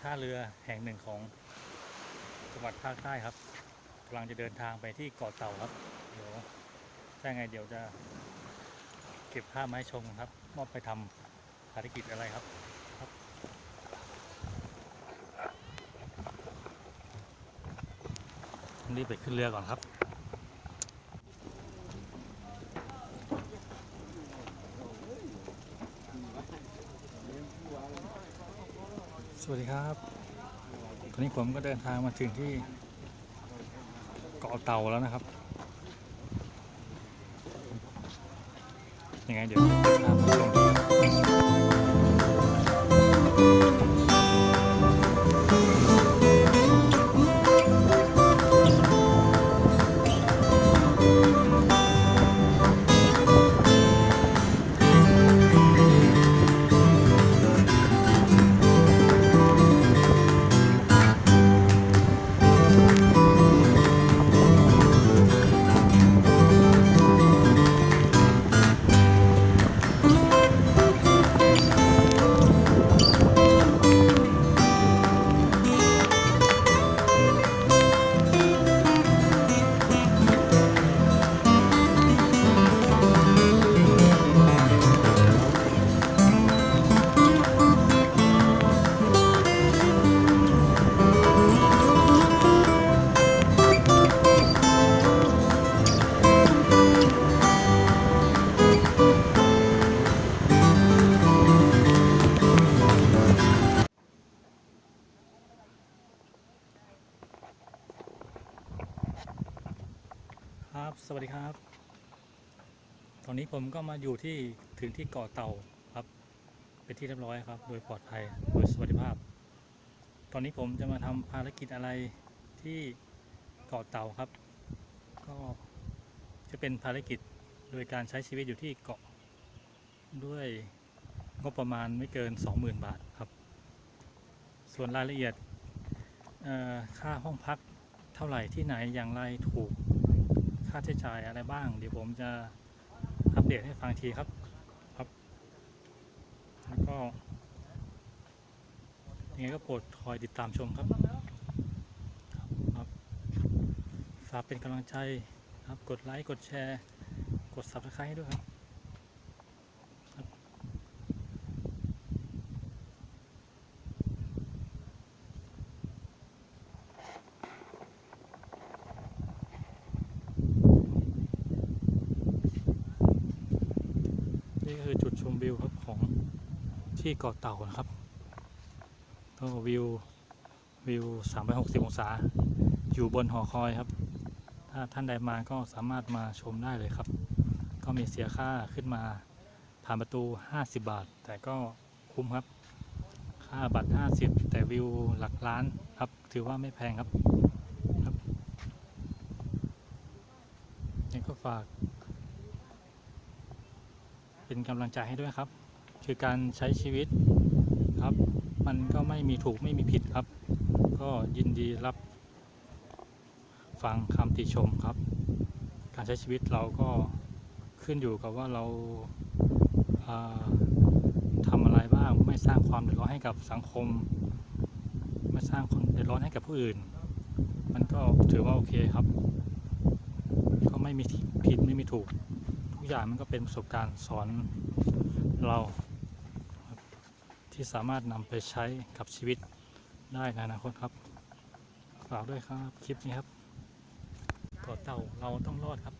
ท่าเรือแห่งหนึ่งของจังหวัดภาคใต้ครับกำลังจะเดินทางไปที่เกาะเต่าครับเดี๋ยวถ้าไงเดี๋ยวจะเก็บภาพมาให้ชมครับว่าไปทำภารกิจอะไรครับครับรีบไปขึ้นเรือก่อนครับ วัสดีครับ ตอนนี้ผมก็เดินทางมาถึงที่เกาะเต่าแล้วนะครับ ยังไงเดี๋ยวติดตาชม ครับ สวัสดีครับ ตอนนี้ผมก็มาอยู่ที่ถึงที่เกาะเต่าครับ เป็นที่เรียบร้อยครับ โดยปลอดภัย โดยสวัสดิภาพ ตอนนี้ผมจะมาทำภารกิจอะไรที่เกาะเต่าครับ ก็จะเป็นภารกิจโดยการใช้ชีวิตอยู่ที่เกาะ ด้วยงบประมาณไม่เกิน 20,000 บาทครับ ส่วนรายละเอียดค่าห้องพักเท่าไหร่ที่ไหนอย่างไรถูก ค่าใช้จ่ายอะไรบ้าง เดี๋ยวผมจะอัปเดตให้ฟังทีครับครับ แล้วก็ยังไงก็โปรดคอยติดตามชมครับครับฝากเป็นกำลังใจครับกดไลค์กดแชร์ กด subscribe ให้ด้วยครับครับ นี่ก็คือจุดชมวิวครับของที่เกาะเต่านะครับก็วิววิว 360 องศา อยู่บนหอคอยครับ ถ้าท่านใดมาก็สามารถมาชมได้เลยครับ ก็มีเสียค่าขึ้นมาผ่านประตู 50 บาท แต่ก็คุ้มครับ ค่าบัตร 50 แต่วิวหลักล้านครับ ถือว่าไม่แพงครับครับยังก็ฝาก เป็นกำลังใจให้ด้วยครับ คือการใช้ชีวิตครับ มันก็ไม่มีถูกไม่มีผิดครับ ก็ยินดีรับ ฟังคำติชมครับ การใช้ชีวิตเราก็ขึ้นอยู่กับว่าเราเอ่อทำอะไรบ้างไม่สร้างความเดือดร้อนให้กับสังคม ไม่สร้างความเดือดร้อนให้กับผู้อื่น มันก็ถือว่าโอเคครับ ก็ไม่มีผิดไม่มีถูก ทุกอย่างมันก็เป็นประสบการณ์สอนเราที่สามารถนำไปใช้กับชีวิตได้ในอนาคตครับฝากด้วยครับคลิปนี้ครับเกาะเต่าเราต้องรอดครับ